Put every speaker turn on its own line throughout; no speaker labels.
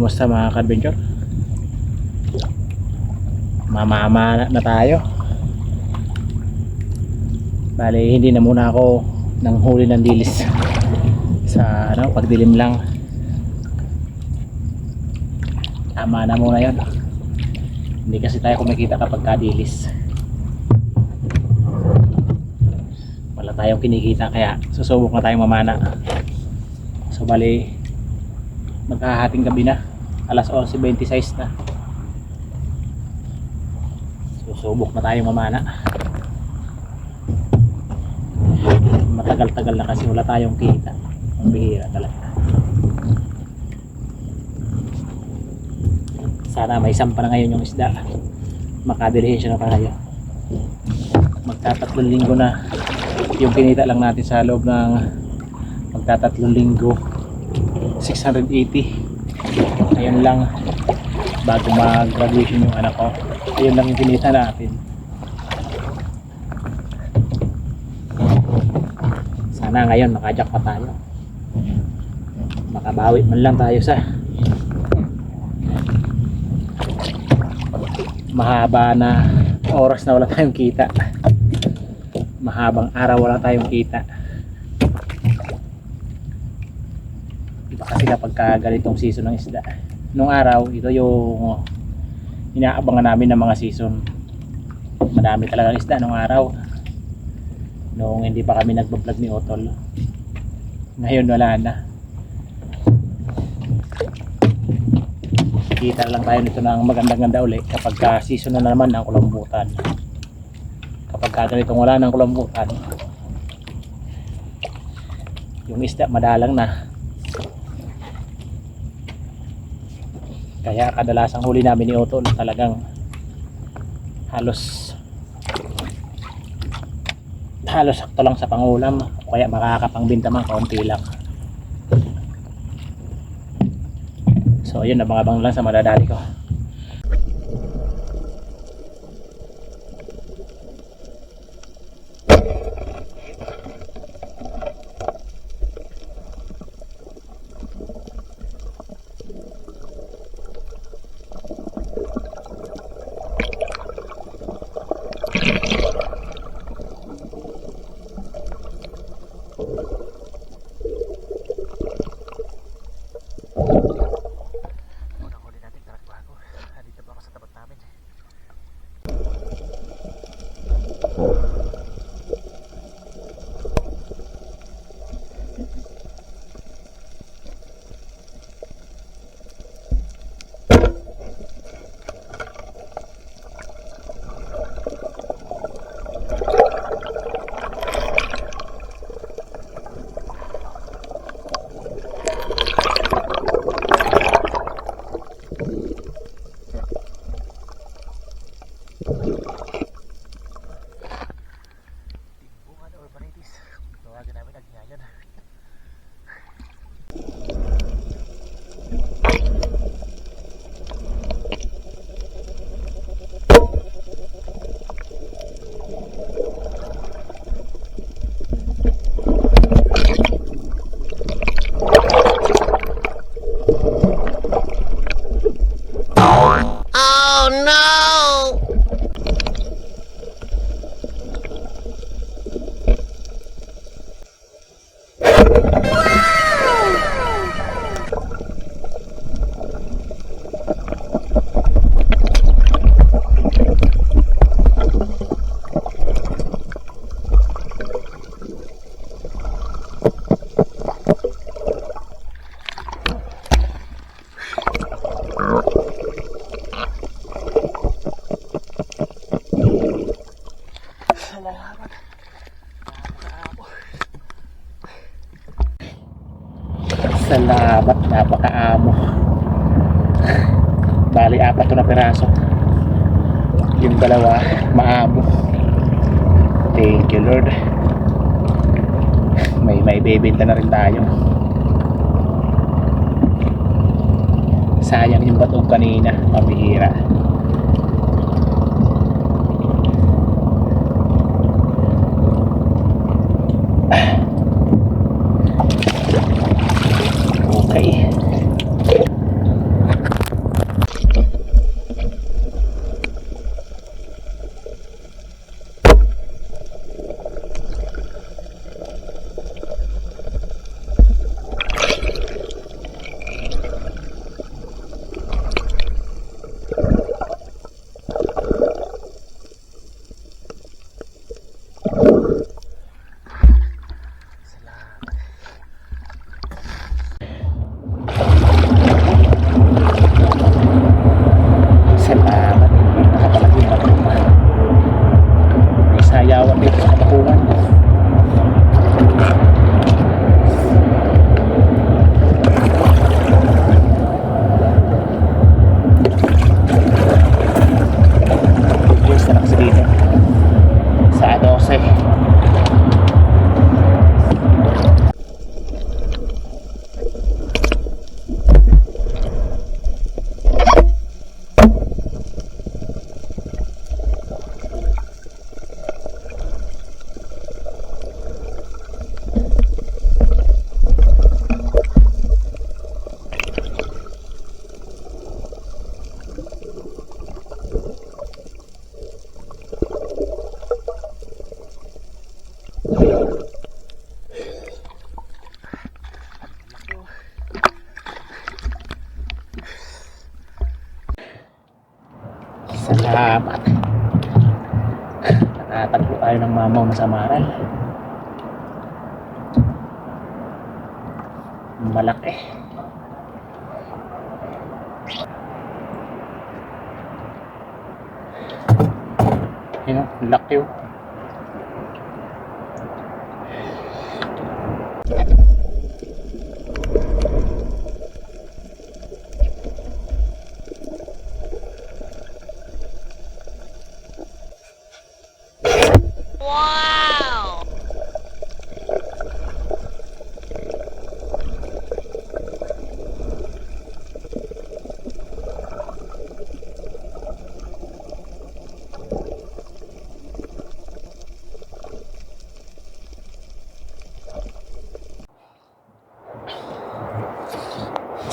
Kumusta mga ka-adventure? Mamama na tayo. Bali, hindi na muna ako nang huli ng dilis sa ano, pagdilim lang. Tama na muna yon. Hindi kasi tayo kumikita kapag kadilis. Wala tayong kinikita kaya susubok na tayong mamana. So bali, magkahating gabi na. Alas 11.26 na. Susubok na tayong mamana. Matagal-tagal na kasi wala tayong kita. Ang bihira talaga. Sana may sampa na ngayon yung isda. Makadilihensya na tayo. Magtatatlong linggo na yung kinita lang natin sa loob ng magtatatlong linggo 680 ayun lang. Bago mag-graduation yung anak ko. Ayun lang yung kinita natin. Sana ngayon makajak pa tayo. Makabawi man lang tayo sa mahaba na oras na wala tayong kita. Mahabang araw wala tayong kita iba kasi kapag ka ganitong season ng isda nung araw ito yung inaabangan namin ng mga season. Madami talagang isda nung araw. Nung hindi pa kami nagbablog ni Otol. Ngayon wala na. Kita lang tayo nito ng magandang ganda uli kapag ka season na naman ng kulambutan kapag ka ganitong wala ng kulambutan yung isda madalang na kaya kadalasang huli namin ni Otol talagang halos halos sakto lang sa pangulam. O kaya makakapangbinta man kaunti lang. So yun abang-abang lang sa madadali ko Bali, apat na piraso. Yung dalawa, maamo. Thank you, Lord. May may bebenta na rin tayo. Sayang yung batong kanina, pabihira. Tayo ng mamaw na samaran malaki yun o laki oh. o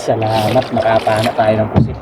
salamat nakapana tayo ng pusit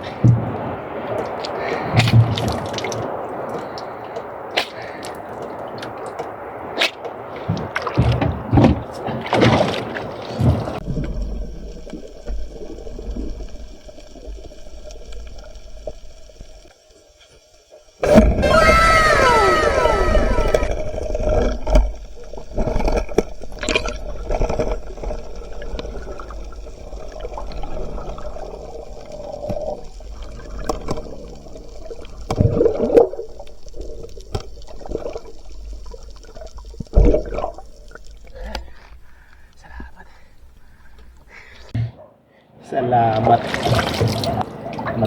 Salamat.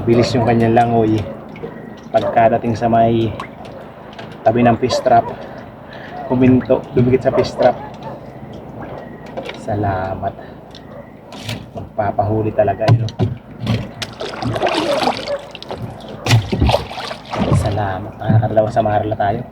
Mabilis yung kanyang langoy. Pagkadating sa may tabi ng fish trap, huminto, dumikit sa fish trap. Salamat. Magpapahuli talaga yun. Salamat. Nakakadalawang sa marla tayo.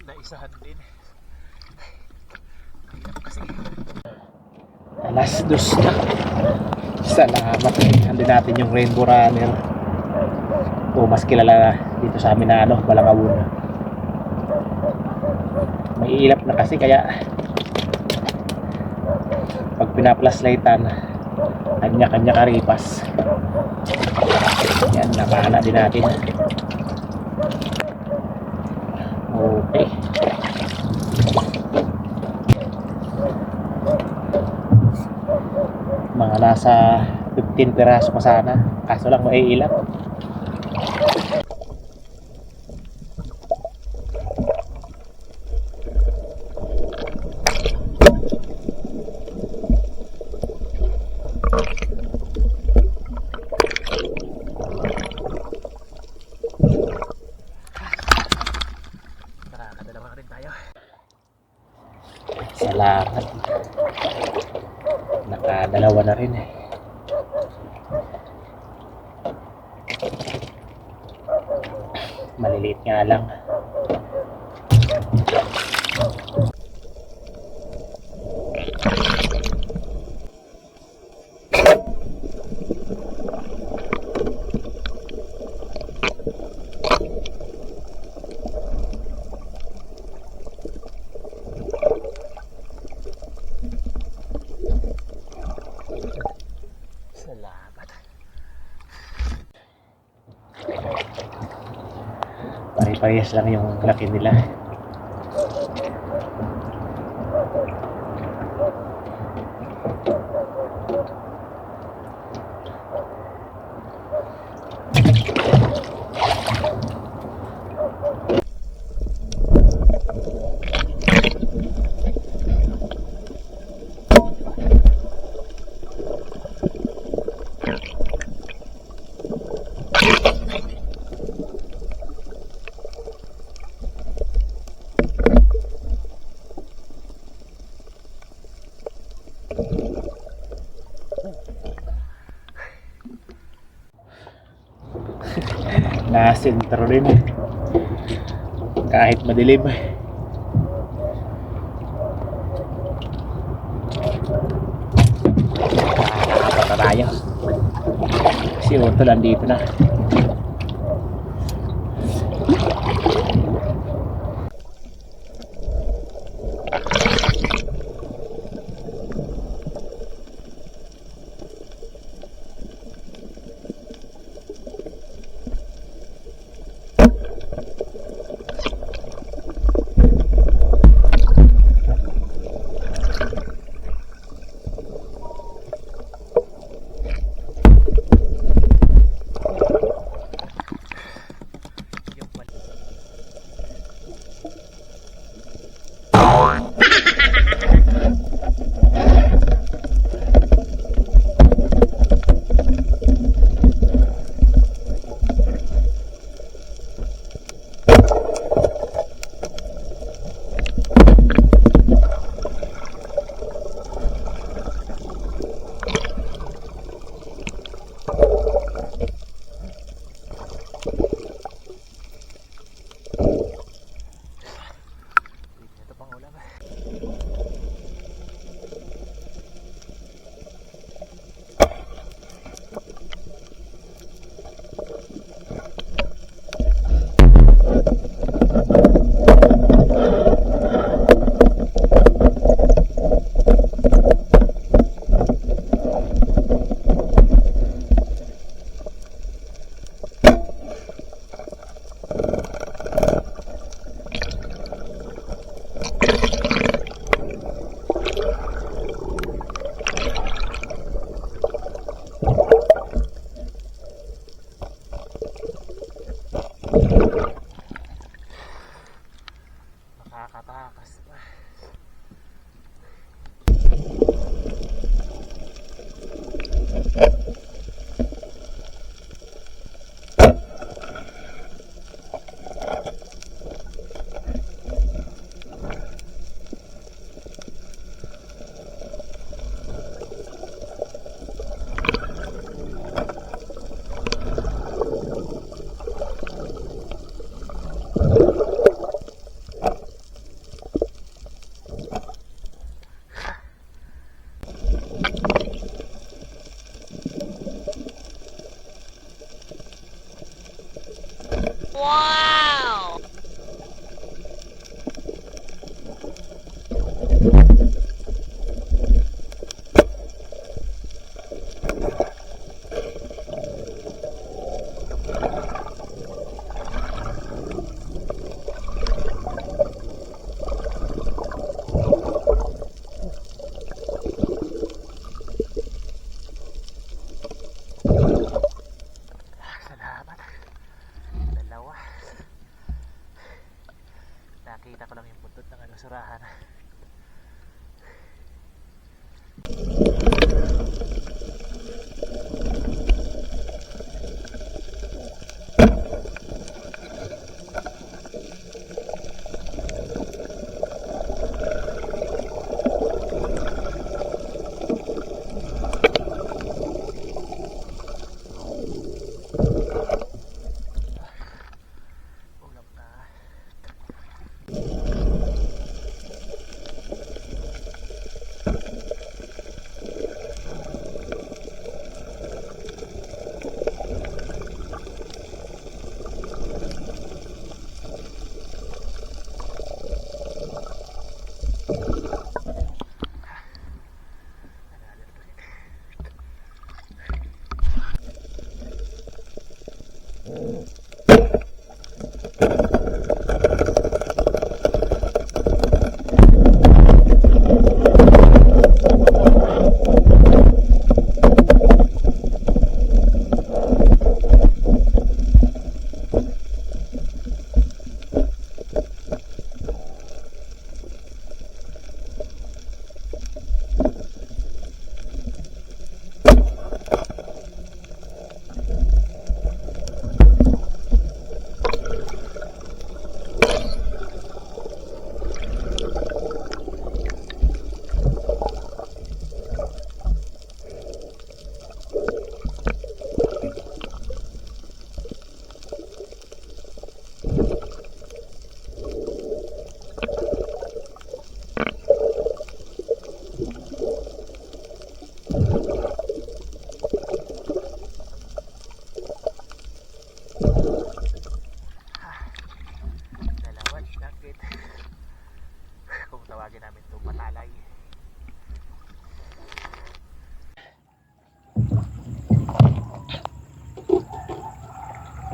Naisahan din. Alas dos na. Salamat. Andun natin yung Rainbow Runner. O mas kilala dito sa amin na ano, Balangawon. May ilap na kasi kaya pag pinaplaslightan kanya-kanya karipas. Yan, nakahana din natin. Okay. Mga nasa 15 piraso pa sana. Kaso lang maiilap. Nakakadalawa rin tayo. Salamat. Nakadalawa na rin eh. Maliliit nga lang. Salamat. Pare-parehas lang yung laki nila. Na sentro rin kahit madilim. Nakakapata tayo si Otto nandito na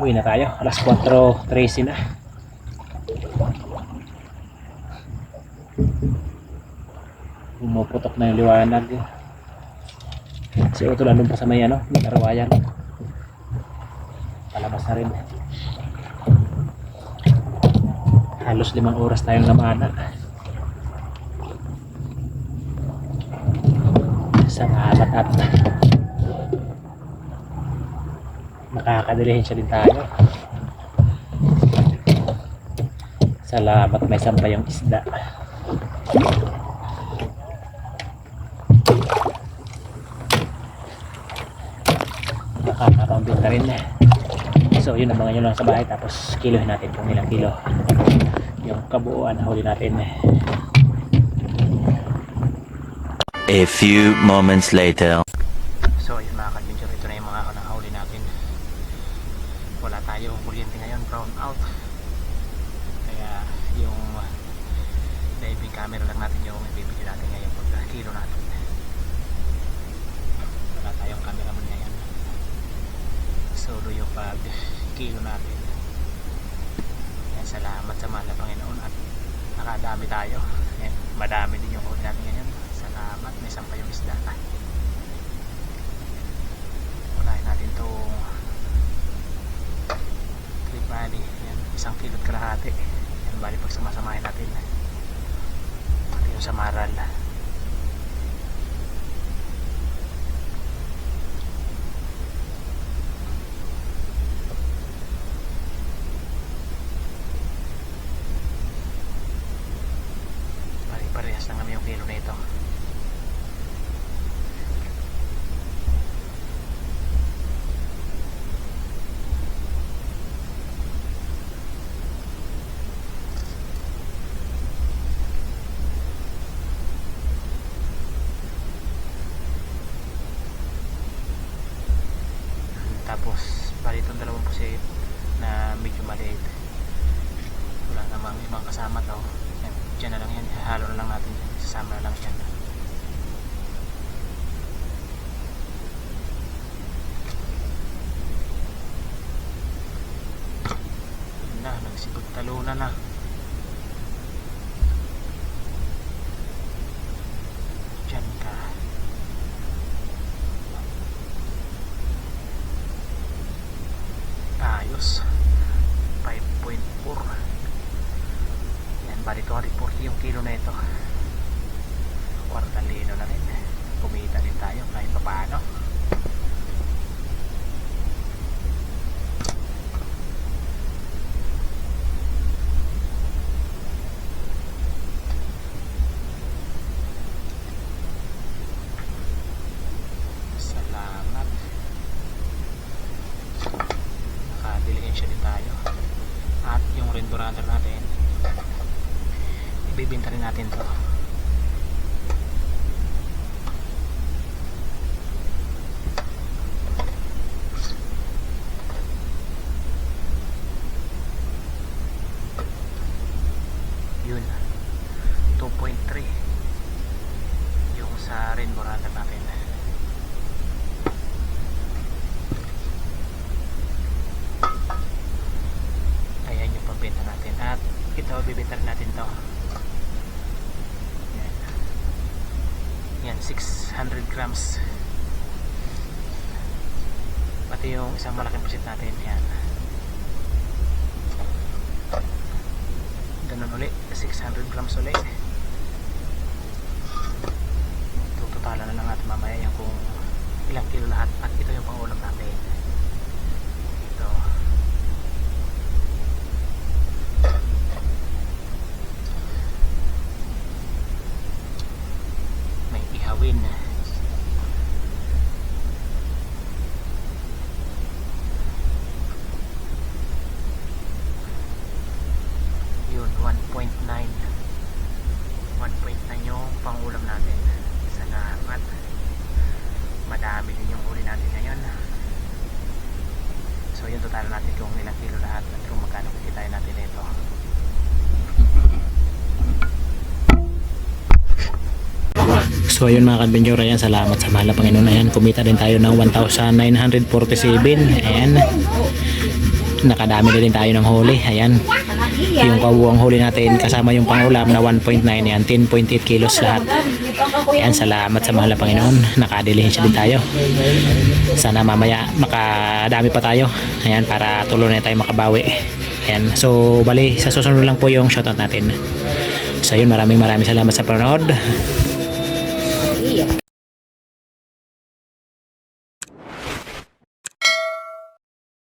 Uwi na tayo. Alas 4.13 na. Pumuputok na yung liwanag. Si Otto nandun pa sa may ano, may. Palabas na rin. Halos limang oras tayong namana. Salamat at makakadilihensya din tayo. Salamat may sampay yung isda. Nakakapambit na rin. So yun ang mga nyo lang sa bahay tapos kilohin natin kung ilang kilo. Yung kabuuan huli natin.
A few moments later.
Solo yung pag kilo natin. Kaya salamat sa mahal na Panginoon at nakadami tayo. Ayan, madami din yung huli natin ngayon. Salamat, may sampa yung isda. Unahin natin itong Trip Valley. Yan, isang kilot kalahati. Yan, bali pag sumasamahin natin. Pati yung sa ibibinta rin natin to yun 2.3 yung sa rainbow runner natin ayan yung pambenta natin at ito bibenta rin natin to yan yan 600 grams pati yung isang malaking pusit natin yan ganun uli 600 grams uli tutotalan na lang natin mamaya yung kung ilang kilo lahat. At ito yung pangulam natin ito may ihawin yun 1.9 1.9 yung pangulam natin salamat madami din yung huli natin ngayon so yun total natin kung ilang kilo lahat at kung magkano kikitain natin ito So ayun mga kadbenyor, ayan, salamat sa mahal na Panginoon. Ayan, kumita din tayo ng 1,947. Ayan. nakadami na din tayo ng huli. Ayan. Yung kabuang huli natin kasama yung pangulam na 1.9 yan, 10.8 kilos lahat. Ayan, salamat sa mahal na Panginoon. Nakadilihensya din tayo. Sana mamaya makadami pa tayo. Ayan, para tuloy na tayo makabawi. Ayan, so bali, sa susunod lang po yung shoutout natin. So yun, maraming maraming salamat sa panonood.